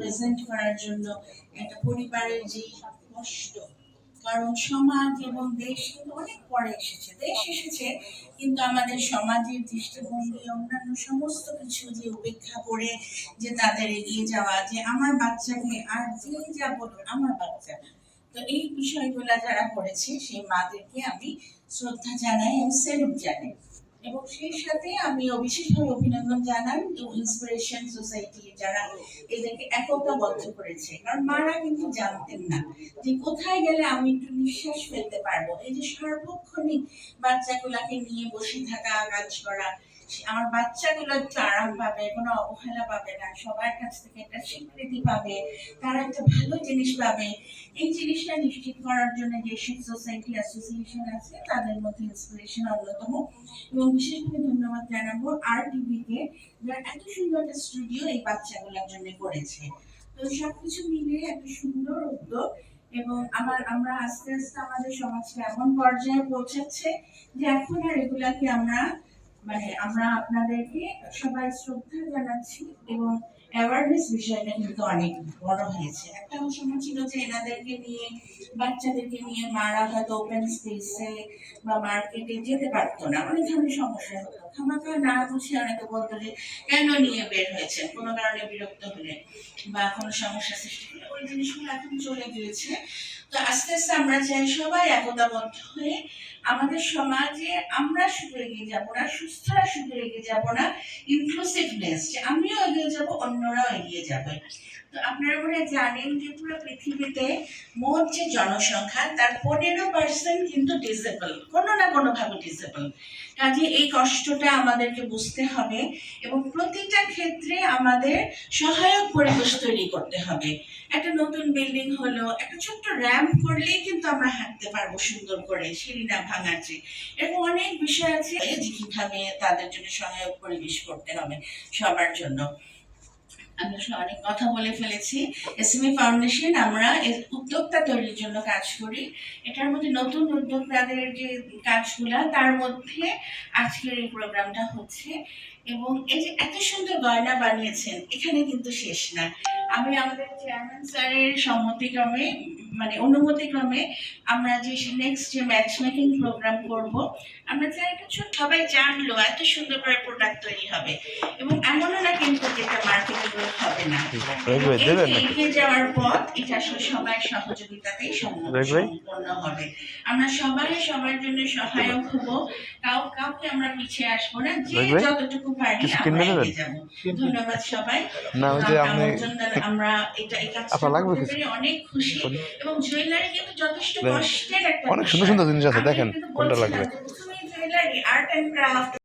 Present করার জন্য একটা পরিবারের যে কষ্ট, কারণ সমাজ এবং দেশ অনেক পরে এসেছে, দেশ এসেছে, কিন্তু আমাদের সমাজের দৃষ্টিভঙ্গি, অন্যান্য সমস্ত কিছু যে উপেক্ষা করে যে তাদের এগিয়ে যাওয়া, যে আমার বাচ্চাকে আর যে যা বলুন আমার বাচ্চা। তো এই বিষয়গুলো যারা করেছে, সেই মাদেরকে আমি শ্রদ্ধা জানাই এবং সেলুট জানাই। এবং সেই সাথে আমি বিশেষভাবে অভিনন্দন জানাই ইন্সপিরেশন সোসাইটি যারা এদেরকে একতাবদ্ধ করেছে। কারণ মারা কিন্তু জানতেন না যে কোথায় গেলে আমি একটু নিঃশ্বাস ফেলতে পারব। এই যে সার্বক্ষণিক বাচ্চাগুলাকে নিয়ে বসে থাকা, কাজ করা আমার বাচ্চাগুলো একটু আরাম পাবে, কোনো অবহেলা পাবে না, সবার কাছ থেকে একটা স্বীকৃতি পাবে, তারা একটা ভালো জিনিস পাবে। এই জিনিসটা নিশ্চিত করার জন্য যেসব সোসাইটি অ্যাসোসিয়েশন আছে, তাদের মধ্যে ইন্সপিরেশন অন্যতম। এবং বিশেষভাবে ধন্যবাদ জানাব আর টিভিকে যারা এত সুন্দর একটা স্টুডিও এই বাচ্চাগুলোর জন্য করেছে। তো সবকিছু মিলিয়ে একটা সুন্দর উদ্যোগ এবং আমার, আমরা আস্তে আস্তে আমাদের সমাজকে এমন পর্যায়ে পৌঁছাচ্ছে যে এখন আর এগুলাকে আমরা মানে আমরা আপনাদেরকে সবাই শ্রদ্ধা জানাচ্ছি এবং অ্যাওয়ারনেস বিষয়টা কিন্তু অনেক বড় হয়েছে। একটা সময় ছিল যে এনাদেরকে নিয়ে, বাচ্চাদেরকে নিয়ে মারা হয়তো ওপেন স্পেসে বা মার্কেটে যেতে পারতো না। অনেক ধরনের সমস্যা হতো। খামাখা না বুঝে অনেকে বলতো যে, কেন নিয়ে বের হয়েছেন? কোনো কারণে বিরক্ত হলে বা কোনো সমস্যা সৃষ্টি হলে? ওই জিনিসগুলো এখন চলে গিয়েছে। তো আস্তে আস্তে আমরা চাই সবাই একতাবদ্ধ হয়ে আমাদের সমাজে আমরা শুধু এগিয়ে যাব না, সুস্থরা শুধু এগিয়ে যাব না ইনক্লুসিভনেস যে আমিও এগিয়ে যাব, অন্যরাও এগিয়ে যাবে। আপনারা মনে জানেন যে পুরো পৃথিবীতে মোট যে জনসংখ্যা, তার পনেরো পার্সেন্ট কিন্তু ডিসেবল কোনো না কোনোভাবে ডিসেবল কাজে এই কষ্টটা আমাদেরকে বুঝতে হবে এবং প্রতিটা ক্ষেত্রে আমাদের সহায়ক পরিবেশ তৈরি করতে হবে। একটা নতুন বিল্ডিং হলো, একটা ছোট্ট র্যাম্প করলেই কিন্তু আমরা হাঁটতে পারব সুন্দর করে, সিঁড়ি না ভাঙার চেয়ে এরকম অনেক বিষয় আছে যে কীভাবে তাদের জন্য সহায়ক পরিবেশ করতে হবে সবার জন্য। আমি আসলে অনেক কথা বলে ফেলেছি। এসএমই ফাউন্ডেশন আমরা উদ্যোক্তা তৈরির জন্য কাজ করি। এটার মধ্যে নতুন উদ্যোক্তাদের যে কাজগুলা, তার মধ্যে আজকের এই প্রোগ্রামটা হচ্ছে। এবং এই যে এত সুন্দর গয়না বানিয়েছেন, এখানে কিন্তু শেষ না। আমি আমাদের চেয়ারম্যান স্যারের সম্মতিক্রমে মানে অনুমতিক্রমে আমরা যে নেক্সট যে ম্যাচ প্রোগ্রাম করব, আমরা চাই একটা সবাই জানলো এত সুন্দর করে প্রোডাক্ট তৈরি হবে। এবং এমনও না কিন্তু যেটা মার্কেটেবল হবে না। এগিয়ে যাওয়ার পথ এটা সবাই সহযোগিতাতেই? সম্পন্ন হবে। আমরা সবাই সবার জন্য সহায়ক হব। কাউ কাউকে আমরা পিছিয়ে আসব না। যে যতটুকু পারি আমরা এগিয়ে যাব। ধন্যবাদ সবাই। না যে আপনি আমরা এটা এই কাজটা আপনার লাগবে? অনেক খুশি। এবং জুয়েলারি কিন্তু যথেষ্ট কষ্টের একটা অনেক সুন্দর সুন্দর জিনিস আছে, দেখেন কোনটা লাগবে। Jewellery art and craft